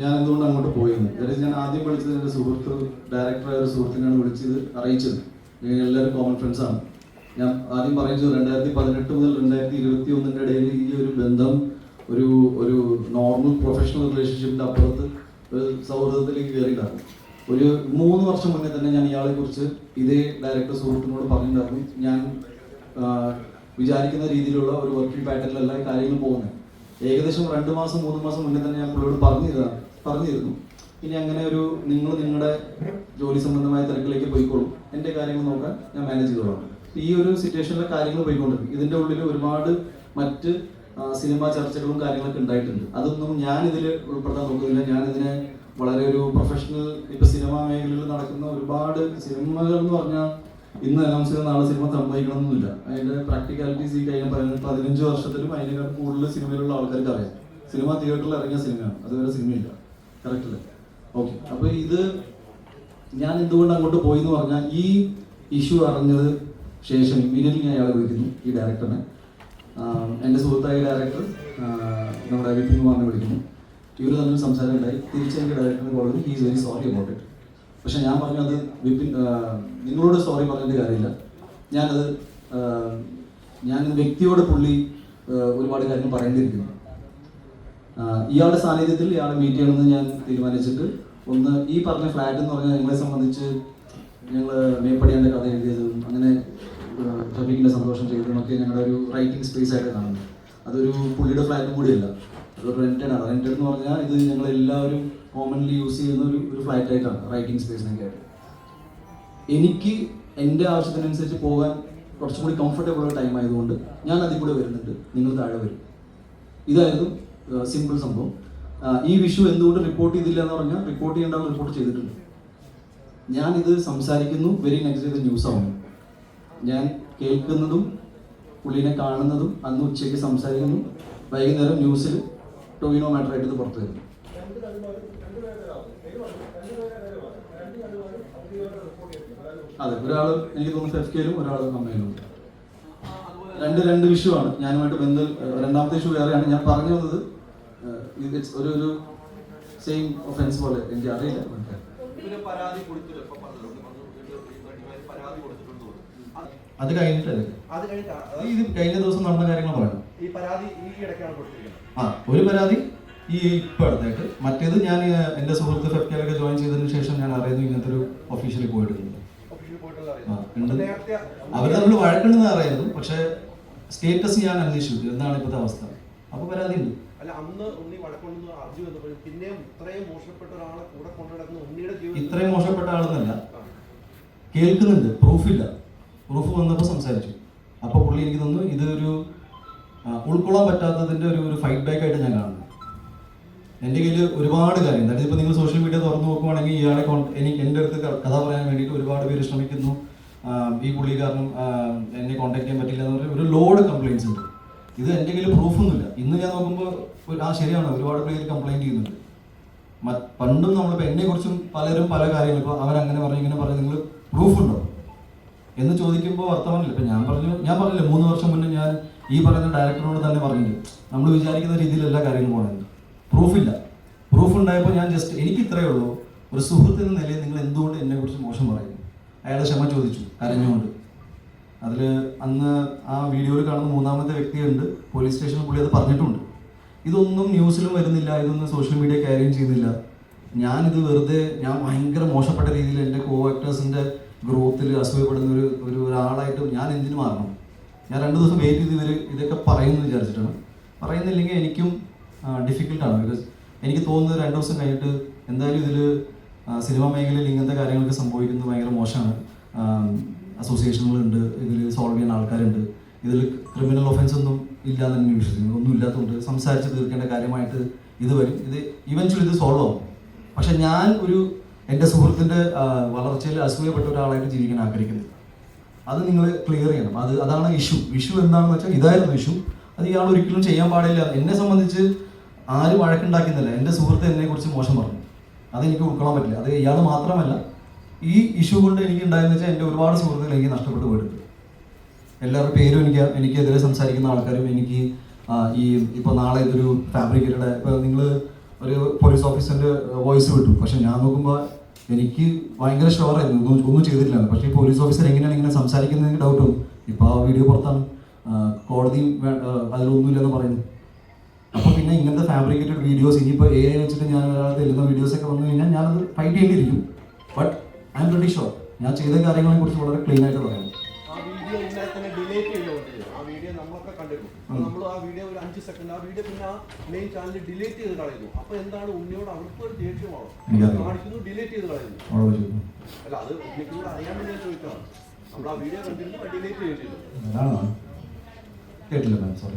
ഞാൻ എന്തുകൊണ്ട് അങ്ങോട്ട് അതായത് ഞാൻ ആദ്യം വിളിച്ചത് എന്റെ സുഹൃത്ത് ഡയറക്ടറായ ഒരു സുഹൃത്തിനാണ് വിളിച്ചത് അറിയിച്ചത്. എല്ലാവരും കോമൺ ഫ്രണ്ട്സ് ആണ്. ഞാൻ ആദ്യം പറയുന്നത് രണ്ടായിരത്തി പതിനെട്ട് മുതൽ രണ്ടായിരത്തി ഇരുപത്തി ഒന്നിന്റെ ഇടയിൽ ഈ ഒരു ബന്ധം ഒരു ഒരു നോർമൽ പ്രൊഫഷണൽ റിലേഷൻഷിപ്പിന്റെ അപ്പുറത്ത് ഒരു സൗഹൃദത്തിലേക്ക് കയറിയിട്ടാണ് ഒരു മൂന്ന് വർഷം മുന്നേ തന്നെ ഞാൻ ഇയാളെ കുറിച്ച് ഇതേ ഡയറക്ടർ സുഹൃത്തിനോട് പറഞ്ഞിട്ടുണ്ടായിരുന്നു. ഞാൻ വിചാരിക്കുന്ന രീതിയിലുള്ള ഒരു വർക്കിംഗ് പാറ്റേണിലല്ല കാര്യങ്ങൾ പോകുന്നത്. ഏകദേശം രണ്ട് മാസം മൂന്ന് മാസം മുന്നേ തന്നെ ഞാൻ പുള്ളിയോട് പറഞ്ഞിരുന്നു പറഞ്ഞിരുന്നു. ഇനി അങ്ങനെ ഒരു നിങ്ങൾ നിങ്ങളുടെ ജോലി സംബന്ധമായ തിരക്കിലേക്ക് പോയിക്കോളും. എന്റെ കാര്യങ്ങൾ നോക്കാൻ ഞാൻ മാനേജ് ചെയ്തോളാം. ഈ ഒരു സിറ്റുവേഷനിലെ കാര്യങ്ങൾ പോയിക്കൊണ്ടിരിക്കും ഇതിന്റെ ഉള്ളിൽ ഒരുപാട് മറ്റ് സിനിമാ ചർച്ചകളും കാര്യങ്ങളൊക്കെ ഉണ്ടായിട്ടുണ്ട്. അതൊന്നും ഞാൻ ഇതിൽ ഉൾപ്പെടുത്താൻ നോക്കുന്നില്ല. ഞാൻ ഇതിനെ വളരെ ഒരു പ്രൊഫഷണൽ ഇപ്പൊ സിനിമാ മേഖലയിൽ നടക്കുന്ന ഒരുപാട് സിനിമകൾ എന്ന് പറഞ്ഞാൽ ഇന്ന് അനൗൺസ് ചെയ്ത നാളെ സിനിമ സംഭവിക്കണമെന്നില്ല അതിന്റെ പ്രാക്ടിക്കാലിറ്റീസ് ഈ കഴിഞ്ഞ പറയുന്നത് പതിനഞ്ച് വർഷത്തിലും അതിനേക്കാൾ കൂടുതൽ സിനിമയിലുള്ള ആൾക്കാർക്ക് അറിയാം. സിനിമ തിയേറ്ററിൽ ഇറങ്ങിയ സിനിമയാണ് അതുവരെ സിനിമയില്ല കറക്റ്റ് അല്ലേ? ഓക്കെ അപ്പൊ ഇത് ഞാൻ എന്തുകൊണ്ട് അങ്ങോട്ട് പോയി എന്ന് പറഞ്ഞാൽ ഈ ഇഷ്യൂ അറിഞ്ഞത് ശേഷം ഇമ്മീഡിയറ്റ്ലി ഞാൻ അയാളെ വിളിക്കുന്നു ഈ ഡയറക്ടറിനെ എന്റെ സുഹൃത്തായ ഡയറക്ടർ നമ്മുടെ വിപിൻ കുമാറിനെ വിളിക്കുന്നു. ഇവർ തമ്മിൽ സംസാരം ഉണ്ടായി എനിക്ക് ഡയറക്ടറിനെ ചെയ്തു he's very sorry about it പക്ഷെ ഞാൻ പറഞ്ഞു അത് വിപിൻ നിങ്ങളോട് സോറി പറയേണ്ട കാര്യമില്ല. ഞാനത് ഞാൻ വ്യക്തിയോട് പുള്ളി ഒരുപാട് കാര്യങ്ങൾ പറയേണ്ടിയിരിക്കുന്നു. ഇയാളുടെ സാന്നിധ്യത്തിൽ ഇയാളെ മീറ്റ് ചെയ്യണമെന്ന് ഞാൻ തീരുമാനിച്ചിട്ട് ഒന്ന് ഈ പറഞ്ഞ ഫ്ലാറ്റ് എന്ന് പറഞ്ഞാൽ ഞങ്ങളെ സംബന്ധിച്ച് ഞങ്ങൾ മേപ്പടിയാന്റെ കഥ എഴുതിയതും അങ്ങനെ ഷഫീഖിന്റെ സന്തോഷം ചെയ്തതുമൊക്കെ ഞങ്ങളുടെ ഒരു റൈറ്റിംഗ് സ്പേസ് ആയിട്ട് കാണുന്നത് അതൊരു പുള്ളിയുടെ ഫ്ലാറ്റും കൂടിയല്ല. അതൊരു റെന്റഡ് ആണ് റെന്റഡ് എന്ന് പറഞ്ഞാൽ ഇത് ഞങ്ങൾ എല്ലാവരും കോമൺലി യൂസ് ചെയ്യുന്ന ഒരു ഒരു ഫ്ലാറ്റ് ആയിട്ടാണ് റൈറ്റിംഗ് സ്പേസിനൊക്കെ ആയിട്ട്. എനിക്ക് എന്റെ ആവശ്യത്തിനനുസരിച്ച് പോകാൻ കുറച്ചും കൂടി കംഫർട്ടബിൾ ടൈം ആയതുകൊണ്ട് ഞാൻ അതിൽ കൂടെ വരുന്നുണ്ട്. നിങ്ങൾ താഴെ വരും. ഇതായിരുന്നു സിമ്പിൾ സംഭവം. ഈ വിഷു എന്തുകൊണ്ട് റിപ്പോർട്ട് ചെയ്തില്ല എന്ന് പറഞ്ഞാൽ റിപ്പോർട്ട് ചെയ്യേണ്ട റിപ്പോർട്ട് ചെയ്തിട്ടുണ്ട്. ഞാൻ ഇത് സംസാരിക്കുന്നു വെരി നെക്സ്റ്റ് ഇത് ന്യൂസ് ആവും ഞാൻ കേൾക്കുന്നതും പുള്ളിനെ കാണുന്നതും അന്ന് ഉച്ചയ്ക്ക് സംസാരിക്കുന്നു. വൈകുന്നേരം ന്യൂസിൽ ടൊവിനോ മാറ്റർ ആയിട്ട് ഇത് പുറത്തു വരുന്നു. അതെ ഒരാൾ എനിക്ക് തോന്നുന്നു കെയിലും ഒരാൾ അമ്മയിലും ഉണ്ട് രണ്ട് രണ്ട് വിഷു ആണ്. ഞാനുമായിട്ട് ബന്ധം രണ്ടാമത്തെ ഇഷ്യൂ വേറെയാണ്. ഞാൻ പറഞ്ഞു വന്നത് ഇറ്റ്സ് ഒരു ഒരു സെയിം ഒഫൻസ് പോലെ. എനിക്ക് അറിയില്ല. മനസ്സിലായി പരാതി കൊടുത്തില്ല. അത് കഴിഞ്ഞിട്ടല്ലേ അത് കഴിഞ്ഞിട്ടാണ് ഇത് കഴിഞ്ഞ ദിവസം നടന്ന കാര്യങ്ങൾ പറയണം ഈ പരാതി ഈ ഇടയ്ക്കാണ് കൊടുത്തിരിക്കുന്നത്. ആ ഒരു പരാതി ഈ ഇപ്പൊ അടുത്തായിട്ട്. മറ്റേത് ഞാൻ എന്റെ സുഹൃത്ത് ഫെഫ്റ്റിയിലൊക്കെ ജോയിൻ ചെയ്തതിനു ശേഷം ഞാൻ അറിയുന്നു ഇങ്ങനത്തെ ഒരു ഒഫീഷ്യലി പോയിട്ടുണ്ട്. അവർ തമ്മിൽ വഴക്കുണ്ടെന്ന് അറിയുന്നു. പക്ഷെ സ്റ്റേറ്റസ് ഞാൻ അന്വേഷിച്ചു. എന്താണ് ഇപ്പോഴത്തെ അവസ്ഥ? അപ്പൊ പരാതി ഉണ്ട്. അല്ല അന്ന് ഉണ്ണി വഴക്കൊണ്ടെന്ന് അർജു വന്നപ്പോഴും പിന്നെയും ഇത്രയും മോശപ്പെട്ട ഒരാളെ കൂടെ കൊണ്ടു നടക്കുന്ന ഉണ്ണിയുടെ ജീവിതം ഇത്രയും മോശപ്പെട്ട ആളെന്നല്ല. കേൾക്കുന്നുണ്ട്. പ്രൂഫില്ല പ്രൂഫ് വന്നപ്പോൾ സംസാരിച്ചു. അപ്പോൾ പുള്ളി എനിക്ക് തോന്നുന്നു ഇതൊരു ഉൾക്കൊള്ളാൻ പറ്റാത്തതിന്റെ ഒരു ഒരു ഫൈറ്റ് ബാക്ക് ആയിട്ട് ഞാൻ കാണുന്നു. എന്റെ കയ്യിൽ ഒരുപാട് കാര്യം അതായത് ഇപ്പോൾ നിങ്ങൾ സോഷ്യൽ മീഡിയ തുറന്നു നോക്കുവാണെങ്കിൽ ഇയാളെ എനിക്ക് എന്റെ അടുത്ത് കഥ പറയാൻ വേണ്ടിയിട്ട് ഒരുപാട് പേര് ശ്രമിക്കുന്നു. ഈ പുള്ളി കാരണം എന്നെ കോൺടാക്ട് ചെയ്യാൻ പറ്റില്ല എന്ന് പറഞ്ഞ ഒരു ലോഡ് കംപ്ലയിൻസ് ഉണ്ട്. ഇത് എന്റെ കയ്യിൽ പ്രൂഫൊന്നുമില്ല ഇന്ന് ഞാൻ നോക്കുമ്പോൾ ആ ശരിയാണ്. ഒരുപാട് പേര് കംപ്ലയിന്റ് ചെയ്യുന്നുണ്ട്. പണ്ടും നമ്മളിപ്പോൾ എന്നെ കുറിച്ചും പലരും പല കാര്യങ്ങളും ഇപ്പോൾ അവരങ്ങനെ പറഞ്ഞു ഇങ്ങനെ പറഞ്ഞു നിങ്ങൾ പ്രൂഫ് ഉണ്ടോ? എന്ന് ചോദിക്കുമ്പോൾ വർത്തമാനമില്ല. ഇപ്പം ഞാൻ പറഞ്ഞു ഞാൻ പറഞ്ഞില്ല മൂന്ന് വർഷം മുന്നേ ഞാൻ ഈ പറയുന്ന ഡയറക്ടറിനോട് തന്നെ പറഞ്ഞില്ല നമ്മൾ വിചാരിക്കുന്ന രീതിയിലല്ല എല്ലാ കാര്യങ്ങളും പോകണമെന്ന് പ്രൂഫില്ല പ്രൂഫ് ഉണ്ടായപ്പോൾ ഞാൻ ജസ്റ്റ് എനിക്ക് ഇത്രയേ ഉള്ളൂ. ഒരു സുഹൃത്ത് എന്ന നിലയിൽ നിങ്ങൾ എന്തുകൊണ്ട് എന്നെക്കുറിച്ച് മോശം പറയുന്നു? അയാൾ ക്ഷമ ചോദിച്ചു കരഞ്ഞുകൊണ്ട്. അതിൽ അന്ന് ആ വീഡിയോയിൽ കാണുന്ന മൂന്നാമത്തെ വ്യക്തിയുണ്ട്. പോലീസ് സ്റ്റേഷനിൽ പുള്ളി അത് പറഞ്ഞിട്ടുണ്ട്. ഇതൊന്നും ന്യൂസിലും വരുന്നില്ല ഇതൊന്നും സോഷ്യൽ മീഡിയ കാര്യം ചെയ്യുന്നില്ല. ഞാനിത് വെറുതെ ഞാൻ ഭയങ്കര മോശപ്പെട്ട രീതിയിൽ എന്റെ കോ ആക്ടേഴ്സിന്റെ ഗ്രോത്തിൽ അസൂയപ്പെടുന്ന ഒരു ഒരു ഒരാളായിട്ട് ഞാൻ എന്തിനു മാറണം? ഞാൻ രണ്ട് ദിവസം വെയിറ്റ് ചെയ്ത് ഇവർ ഇതൊക്കെ പറയുമെന്ന് വിചാരിച്ചിട്ടാണ്. പറയുന്നില്ലെങ്കിൽ എനിക്കും ഡിഫിക്കൽട്ടാണ് ബിക്കോസ് എനിക്ക് തോന്നുന്നത് രണ്ട് ദിവസം കഴിഞ്ഞിട്ട് എന്തായാലും ഇതിൽ സിനിമാ മേഖലയിൽ ഇങ്ങനത്തെ കാര്യങ്ങളൊക്കെ സംഭവിക്കുന്നത് ഭയങ്കര മോശമാണ്. അസോസിയേഷനുകളുണ്ട് ഇതിൽ സോൾവ് ചെയ്യുന്ന ആൾക്കാരുണ്ട്. ഇതിൽ ക്രിമിനൽ ഒഫൻസ് ഒന്നും ഇല്ല എന്ന് തന്നെ വിശ്വസിക്കുന്നു. ഒന്നും ഇല്ലാത്തതുകൊണ്ട് സംസാരിച്ച് തീർക്കേണ്ട കാര്യമായിട്ട് ഇത് വരും. ഇത് ഇവൻച്വലി ഇത് സോൾവ് ആവും. പക്ഷെ ഞാൻ ഒരു എന്റെ സുഹൃത്തിന്റെ വളർച്ചയിൽ അസൂയപ്പെട്ട ഒരാളായിട്ട് ജീവിക്കാൻ ആഗ്രഹിക്കുന്നില്ല. അത് നിങ്ങൾ ക്ലിയർ ചെയ്യണം. അത് അതാണ് ഇഷ്യൂ ഇഷ്യൂ എന്താണെന്ന് വെച്ചാൽ ഇതായിരുന്നു ഇഷ്യൂ അത് ഇയാൾ ഒരിക്കലും ചെയ്യാൻ പാടില്ല. എന്നെ സംബന്ധിച്ച് ആരും വഴക്കുണ്ടാക്കുന്നില്ല. എന്റെ സുഹൃത്ത് എന്നെ കുറിച്ച് മോശം പറഞ്ഞു. അതെനിക്ക് ഉൾക്കൊള്ളാൻ പറ്റില്ല. അത് ഇയാൾ മാത്രമല്ല ഈ ഇഷ്യൂ കൊണ്ട് എനിക്ക് ഉണ്ടായെന്ന് വെച്ചാൽ എന്റെ ഒരുപാട് സുഹൃത്തുക്കൾ എനിക്ക് നഷ്ടപ്പെട്ടു പോയിട്ടുണ്ട്. എല്ലാവരുടെ പേരും എനിക്ക് എനിക്കെതിരെ സംസാരിക്കുന്ന ആൾക്കാരും എനിക്ക് ഈ ഇപ്പോൾ നാളെ ഇതൊരു ഫാബ്രിക്കേറ്റഡ് ഇപ്പോൾ നിങ്ങൾ ഒരു പോലീസ് ഓഫീസറിന്റെ വോയിസ് വിട്ടു. പക്ഷെ ഞാൻ നോക്കുമ്പോൾ എനിക്ക് ഭയങ്കര ഷുവറായിരുന്നു ഒന്നും ചെയ്തിട്ടില്ല പക്ഷേ ഈ പോലീസ് ഓഫീസർ എങ്ങനെയാണ് ഇങ്ങനെ സംസാരിക്കുന്നത് എനിക്ക് ഡൗട്ടും ഇപ്പോൾ ആ വീഡിയോ പുറത്താണ്. കോടതി കോടതിയും അതിലൊന്നുമില്ലെന്ന് പറയുന്നു. അപ്പോൾ പിന്നെ ഇങ്ങനത്തെ ഫാബ്രിക്കേറ്റഡ് വീഡിയോസ് ഇനിയിപ്പോൾ എ ഐ വെച്ചിട്ട് ഞാൻ ഒരാൾ തെല്ലുന്ന വീഡിയോസ് ഒക്കെ വന്നു കഴിഞ്ഞാൽ ഞാനത് ഫൈറ്റ് ചെയ്യേണ്ടിയിരിക്കും. ബട്ട് ഐ എം ഷോർ ഞാൻ ചെയ്ത കാര്യങ്ങളെ കുറിച്ച് വളരെ ക്ലീൻ ആയിട്ട് പറയാം. ആ വീഡിയോ നമ്മളൊക്കെ കണ്ടിരുന്നു. നമ്മൾ ആ വീഡിയോ ഒരു അഞ്ച് സെക്കൻഡ് ആ വീഡിയോ പിന്നെ ആ മെയിൻ ചാനൽ ഡിലീറ്റ് ചെയ്ത് കളയുന്നു. അപ്പൊ എന്താണ് ഉണ്ണിയോട് അവർക്ക് ഒരു ദേഷ്യമാണോ. കാണിക്കുന്നു ഡിലീറ്റ് ചെയ്ത് കളയുന്നു. അല്ല അത് ഉണ്ണിക്ക് കൂടെ അറിയാൻ വേണ്ടി ചോദിച്ചതാണ്. നമ്മൾ ആ വീഡിയോ കണ്ടിരുന്നു ഡിലീറ്റ് ചെയ്തിരുന്നു. കേട്ടില്ല സോറി